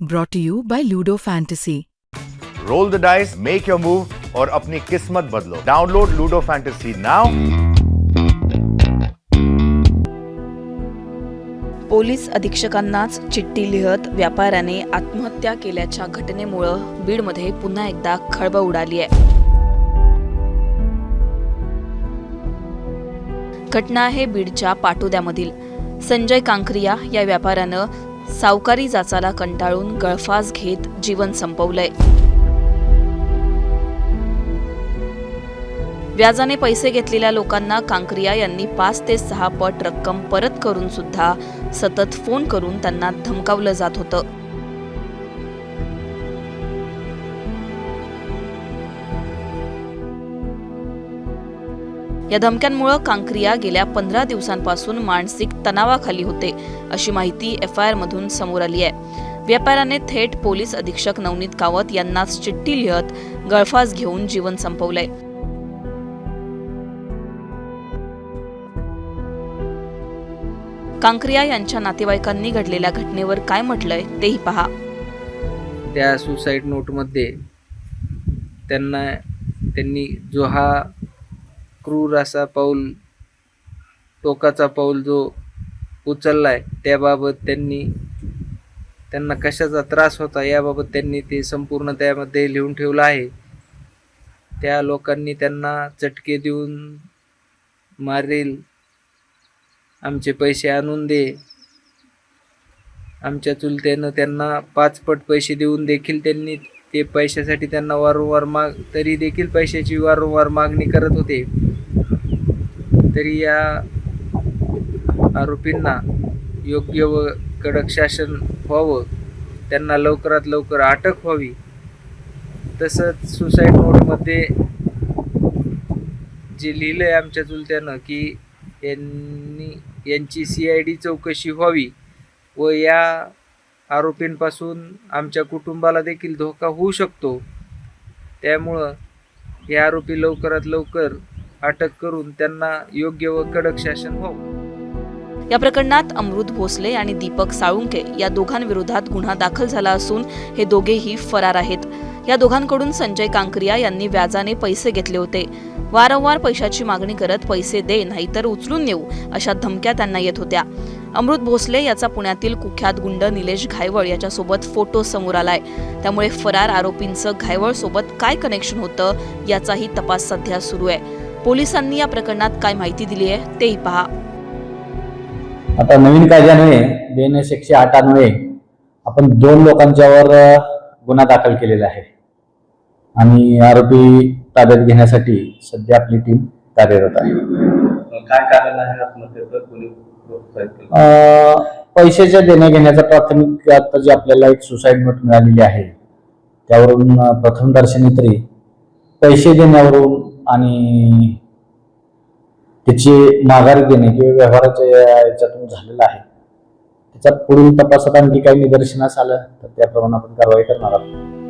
Brought to you by Ludo Fantasy. Roll the dice make your move और अपनी किस्मत बदलो। Download Ludo Fantasy now police अधीक्षकांनाच चिठ्ठी लिहत व्यापाऱ्याने आत्महत्या केल्याच्या घटनेमुळं बीडमध्ये पुन्हा एकदा खळबळ उडाली आहे. घटना आहे बीडच्या पाटोद्यामधील. संजय कांकरिया या व्यापाऱ्यानं सावकारी जाचाला कंटाळून गळफास घेत जीवन संपवलंय. व्याजाने पैसे घेतलेल्या लोकांना कांकरिया यांनी पाच ते सहा पट रक्कम परत करून सुद्धा सतत फोन करून त्यांना धमकावलं जात होतं. या धमक्यांमुळं कांक्रिया गेल्या पंधरा दिवसांपासून मानसिक तणावाखाली होते अशी माहिती एफ आय आर मधून समोर आली आहे. व्यापाऱ्याने थेट पोलीस अधीक्षक नवनीत कावत यांनाच चिठ्ठी लिहत गळफास घेऊन जीवन संपवलंय. कांक्रिया यांच्या नातेवाईकांनी घडलेल्या घटनेवर काय म्हटलंय तेही पहा. त्या सुसाईड नोटमध्ये त्यांना त्यांनी जो हा क्रूर असा पाऊल टोकाचा पाऊल जो उचलला आहे त्याबाबत त्यांनी त्यांना कशाचा त्रास होता याबाबत त्यांनी ते संपूर्ण त्यामध्ये लिहून ठेवलं आहे. त्या लोकांनी त्यांना चटके देऊन मारेल. आमचे पैसे आणून दे. आमच्या चुलत्यानं त्यांना पाचपट पैसे देऊन देखील त्यांनी ते पैशासाठी त्यांना वारंवार माग तरी देखील पैशाची वारंवार मागणी करत होते. तरी या आरोपींना योग्य व कडक शासन व्हावं त्यांना लवकरात लवकर अटक व्हावी. तसंच सुसाईड नोटमध्ये जे लिहिलं आहे आमच्या चुलत्यानं की यांनी यांची सी आय डी चौकशी व्हावी व या आरोपींपासून आमच्या कुटुंबाला देखील धोका होऊ शकतो. त्यामुळं हे आरोपी लवकरात लवकर अटक करून त्यांना योग्य व कडक शासन व्हावं. या प्रकरणात अमृत भोसले आणि दीपक साळुंके या दोघांविरोधात गुन्हा दाखल झाला असून हे दोघेही फरार आहेत. या दोघांकडून संजय कांकरिया यांनी व्याजाने पैसे घेतले होते. वारंवार पैशाची मागणी करत पैसे दे नाहीतर उचलून नेऊ अशा धमक्या त्यांना येत होत्या. अमृत भोसले याचा पुण्यातील कुख्यात गुंड निलेश घायवळ याच्यासोबत फोटो समोर आलाय. त्यामुळे फरार आरोपींचं घायवळ सोबत काय कनेक्शन होतं याचाही तपास सध्या सुरू आहे. पोलिसांनी या प्रकरणात काय माहिती दिली आहे तेही पहा. आता नवीन कायद्यान्वये एस एकशे आठ अन्वये आपण दोन लोकांच्यावर गुन्हा दाखल केलेला आहे. आणि आरोपी ताब्यात घेण्यासाठी सध्या आपली टीम कार्यरत आहे. काय कारण आहे आत्महत्येचं? कोणी पैशाच्या देण्या घेण्याचा प्राथमिक आता जी आपल्याला एक सुसाईड नोट मिळालेली आहे त्यावरून प्रथम प्रथमदर्शनी तरी पैसे देण्यावरून आणि त्याची माघारी देणे किंवा व्यवहाराच्या याच्यातून झालेला आहे. त्याचा पुढील तपासात आणखी काही निदर्शनास आलं तर त्याप्रमाणे आपण कारवाई करणार आहोत.